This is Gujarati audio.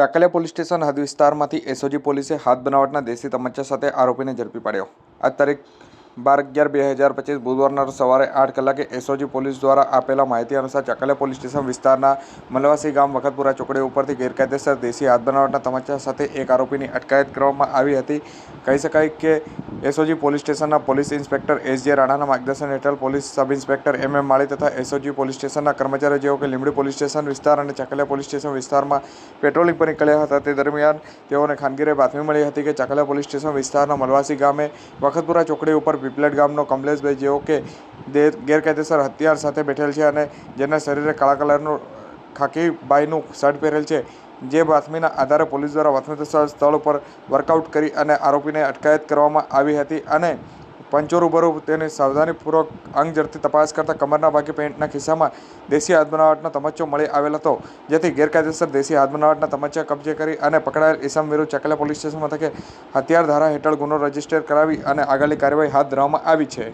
ચાકલિયા પોલીસ સ્ટેશન હદ વિસ્તારમાંથી એસઓજી પોલીસે હાથ બનાવટના દેશી તમંચા સાથે આરોપીને ઝડપી પાડ્યો. આ તારીખ બાર અગિયાર બે હજાર પચીસ બુધવારના સવારે આઠ કલાકે એસઓજી પોલીસ દ્વારા આપેલા માહિતી અનુસાર ચકલે પોલીસ સ્ટેશન વિસ્તારના મલવાસી ગામ વખતપુરા ચોકડી ઉપરથી ગેરકાયદેસર દેશી હાથ બનાવટના તમાચા સાથે એક આરોપીની અટકાયત કરવામાં આવી હતી. કહી શકાય કે એસઓજી પોલીસ સ્ટેશનના પોલીસ ઇન્સ્પેક્ટર એસ જે રાણાના માર્ગદર્શન હેઠળ પોલીસ સબ ઇન્સ્પેક્ટર એમ એમ માળી તથા એસઓજી પોલીસ સ્ટેશનના કર્મચારીઓ જેઓ કે લીંબડી પોલીસ સ્ટેશન વિસ્તાર અને ચકલે પોલીસ સ્ટેશન વિસ્તારમાં પેટ્રોલિંગ પર નીકળ્યા હતા તે દરમિયાન તેઓને ખાનગીરે બાતમી મળી હતી કે ચકલે પોલીસ સ્ટેશન વિસ્તારના મલવાસી ગામે વખતપુરા ચોકડી ઉપર પીપલેટ ગામનો કમલેશભાઈ, જેઓ કે ગેરકાયદેસર હથિયાર સાથે બેઠેલ છે અને જેના શરીરે કાળા કલરનું ખાકી બાયનું શર્ટ પહેરેલ છે, જે બાતમીના આધારે પોલીસ દ્વારા બાતમી સ્થળ ઉપર વર્કઆઉટ કરી અને આરોપીને અટકાયત કરવામાં આવી હતી અને પંચો રૂબરૂ તેની સાવધાનીપૂર્વક અંગ ઝડપી તપાસ કરતા કમરના ભાગે પેન્ટના ખિસ્સામાં દેશી હાથ બનાવટનો તમચ્ચો મળી આવેલ હતો, જેથી ગેરકાયદેસર દેશી હાથ બનાવટના તમચ્ચા કબજે કરી અને પકડાયેલ ઇસમ વિરુદ્ધ ચકલા પોલીસ સ્ટેશન મથકે હથિયાર ધારા હેઠળ ગુનો રજિસ્ટર કરાવી અને આગળની કાર્યવાહી હાથ ધરવામાં આવી છે.